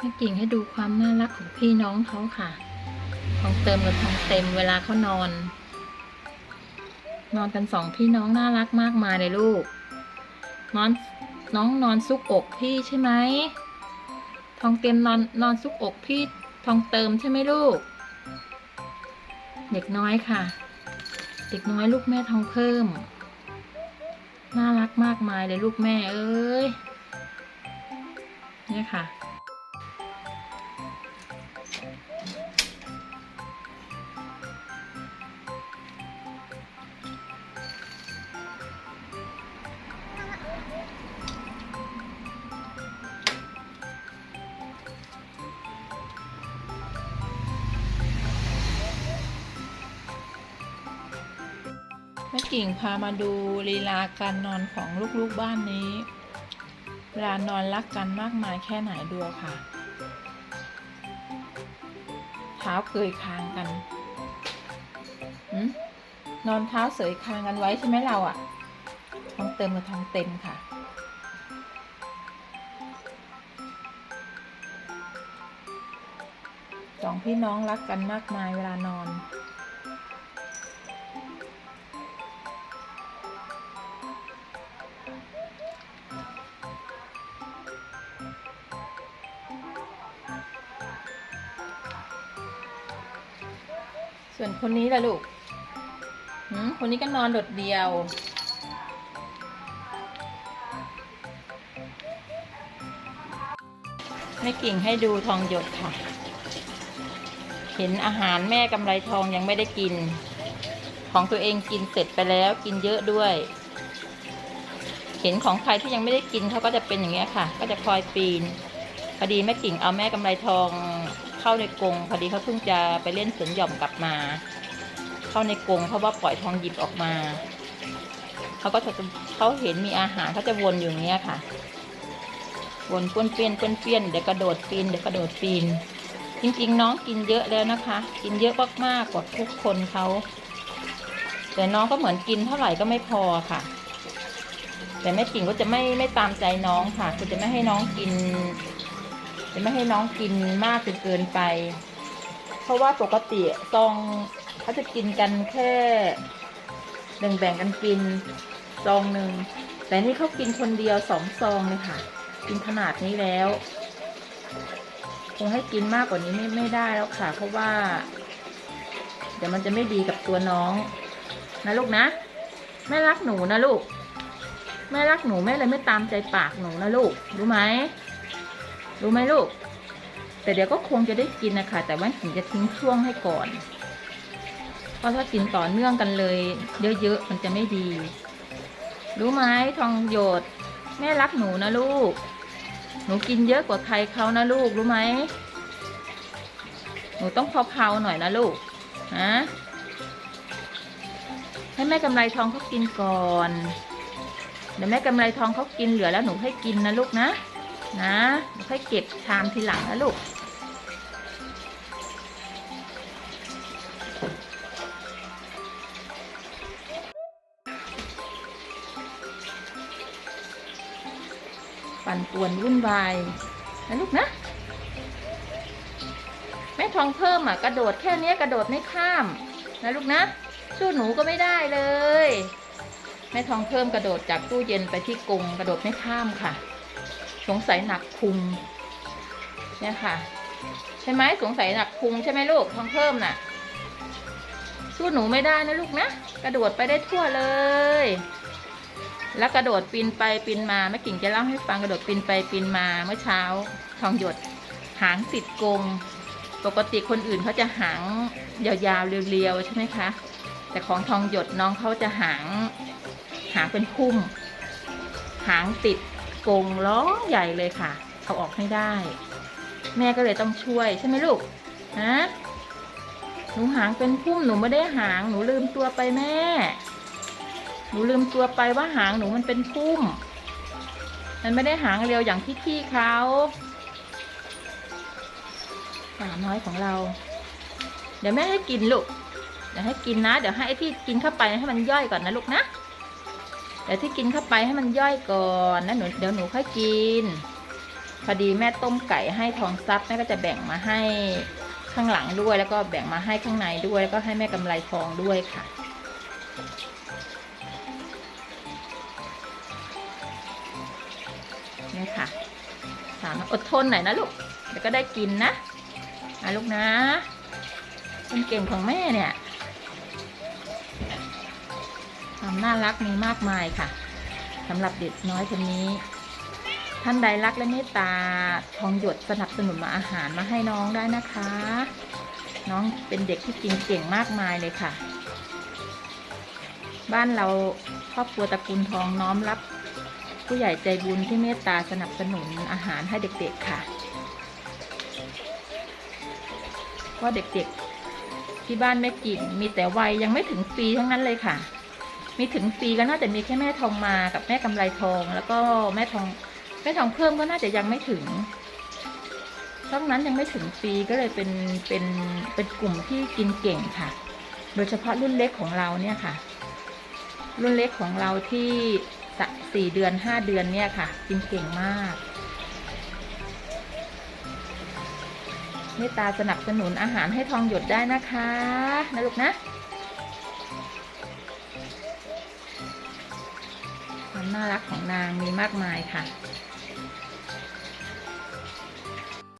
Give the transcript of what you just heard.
แม่กิ่งให้ดูความน่ารักของพี่น้องเขาค่ะ ทองเติมกับทองเต็มเวลาเขานอน นอนกันสองพี่น้องน่ารักมากมายเลยลูก นอนน้องนอนซุกอกพี่ใช่ไหม ทองเต็มนอนนอนซุกอกพี่ทองเติมใช่ไหมลูก เด็กน้อยค่ะ เด็กน้อยลูกแม่ทองเพิ่ม น่ารักมากมายเลยลูกแม่เอ้ยเนี่ยค่ะ แม่กิ่งพามาดูลีลาการนอนของลูกๆบ้านนี้ เวลานอนรักกันมากมายแค่ไหนดูค่ะ เท้าเกยคางกันนอนเท้าเสยคางกันไว้ใช่ไหมเราอะท้องเติมกับท้องเต็มค่ะ สองพี่น้องรักกันมากมายเวลานอน ส่วนคนนี้ล่ะลูกหืมคนนี้ก็นอนโดดเดียว ไม่กิ่งให้ดูทองหยดค่ะ เห็นอาหารแม่กำไรทองยังไม่ได้กิน ของตัวเองกินเสร็จไปแล้วกินเยอะด้วย เห็นของใครที่ยังไม่ได้กินเขาก็จะเป็นอย่างเงี้ยค่ะ ก็จะคอยปีนพอดีแม่กิ่งเอาแม่กำไรทอง เข้าในกรงพอดีเขาเพิ่งจะไปเล่นสวนหย่อมกลับมา เข้าในกรงเพราะว่าปล่อยทองหยิบออกมาเขาก็จะเขาเห็นมีอาหารเขาจะวนอยู่างเงี้ยค่ะ วนป้วนเปี้ยนป้วนเปี้ยนเดี๋ยวกระโดดปีนเดี๋ยวกระโดดปีน จริง ๆ น้องกินเยอะแล้วนะคะ กินเยอะมากๆกว่าทุกคนเขาแต่น้องก็เหมือนกินเท่าไหร่ก็ไม่พอค่ะ แต่แม่กิ่งก็จะไม่ไม่ตามใจน้องค่ะคือจะไม่ให้น้องกิน จะไม่ให้น้องกินมากจนเกินไป เพราะว่าปกติซองเขาจะกินกันแค่แบ่งแบ่งๆกันกินซองหนึ่งแต่นี่เขากินคนเดียวสองซองเลยค่ะ กินขนาดนี้แล้วคงให้กินมากกว่านี้ไม่ไม่ได้แล้วค่ะ เพราะว่า เดี๋ยวมันจะไม่ดีกับตัวน้องนะลูกนะแม่รักหนูนะลูกแม่รักหนูแม่เลยไม่ตามใจปากหนูนะลูกรู้ไหม รู้ไหมลูก แต่เดี๋ยวก็คงจะได้กินนะคะ แต่ว่าถึงจะทิ้งช่วงให้ก่อน เพราะถ้ากินต่อเนื่องกันเลย เยอะๆมันจะไม่ดี รู้ไหมทองหยด แม่รักหนูนะลูก หนูกินเยอะกว่าใครเขานะลูกรู้ไหมหนูต้องเพาๆหน่อยนะลูกนะให้แม่กำไรทองเขากินก่อน เดี๋ยวแม่กำไรทองเขากินเหลือแล้วหนูให้กินนะลูกนะ นะค่อยเก็บชามทีหลังนะลูกปั่นป่วนวุ่นวายนะลูกนะ แม่ทองเพิ่มอะ กระโดดแค่เนี้ยกระโดดไม่ข้ามนะลูกนะสู้หนูก็ไม่ได้เลย แม่ทองเพิ่มกระโดดจากตู้เย็นไปที่กรงกระโดดไม่ข้ามค่ะ สงสัยหนักพุงเนี่ยค่ะ ใช่ไหมสงสัยหนักพุงใช่ไหมลูกทองเพิ่มน่ะสู้หนูไม่ได้นะลูกนะกระโดดไปได้ทั่วเลย แล้วกระโดดปีนไปปีนมาแม่กิ่งจะเล่าให้ฟังกระโดดปีนไปปีนมาเมื่อเช้าทองหยดหางติดกง ปกติคนอื่นเขาจะหางยาวๆเรียวๆใช่ไหมคะ แต่ของทองหยดน้องเขาจะหาง หางเป็นพุ่ม หางติด กงล้อใหญ่เลยค่ะ เอาออกไม่ได้ แม่ก็เลยต้องช่วยใช่ไหมลูกฮะหนูหางเป็นพุ่มหนูไม่ได้หางหนูลืมตัวไปแม่ หนูลืมตัวไปว่าหางหนูมันเป็นพุ่ม มันไม่ได้หางเรียวอย่างพี่เขาสาวน้อยของเรา เดี๋ยวแม่ให้กินลูก เดี๋ยวให้กินนะ เดี๋ยวให้ไอ้ที่กินเข้าไปให้มันย่อยก่อนนะลูกนะ เดี๋ยวที่กินเข้าไปให้มันย่อยก่อนนะหนูเดี๋ยวหนูค่อยกิน พอดีแม่ต้มไก่ให้ทองซับแม่ก็จะแบ่งมาให้ข้างหลังด้วย แล้วก็แบ่งมาให้ข้างในด้วยแล้วก็ให้แม่กำไรทองด้วยค่ะนี่ค่ะถามอดทนหน่อยนะลูกเดี๋ยวก็ได้กินนะอะลูกนะคนเก่งของแม่เนี่ย น่ารักมีมากมายค่ะสำหรับเด็กน้อยคนนี้ ท่านใดรักและเมตตาทองหยดสนับสนุนมาอาหารมาให้น้องได้นะคะ น้องเป็นเด็กที่กินเก่งมากมายเลยค่ะ บ้านเราครอบครัวตระกูลทองน้อมรับ ผู้ใหญ่ใจบุญที่เมตตาสนับสนุนอาหารให้เด็กๆค่ะว่าเด็กๆที่บ้านแม่กิ่งมีแต่วัยยังไม่ถึงปีทั้งนั้นเลยค่ะ มีถึงปีก็น่าจะมีแค่แม่ทองมากับแม่กำไรทอง แล้วก็แม่ทองแม่ทองเพิ่มก็น่าจะยังไม่ถึงนอกนั้นยังไม่ถึงปีก็เลยเป็นเป็นเป็นกลุ่มที่กินเก่งค่ะ โดยเฉพาะรุ่นเล็กของเราเนี่ยค่ะ รุ่นเล็กของเราที่สะสี่เดือนห้าเดือนเนี่ยค่ะ กินเก่งมากเมตตาสนับสนุนอาหารให้ทองหยดได้นะคะนะลูกนะ น่ารักของนางมีมากมายค่ะ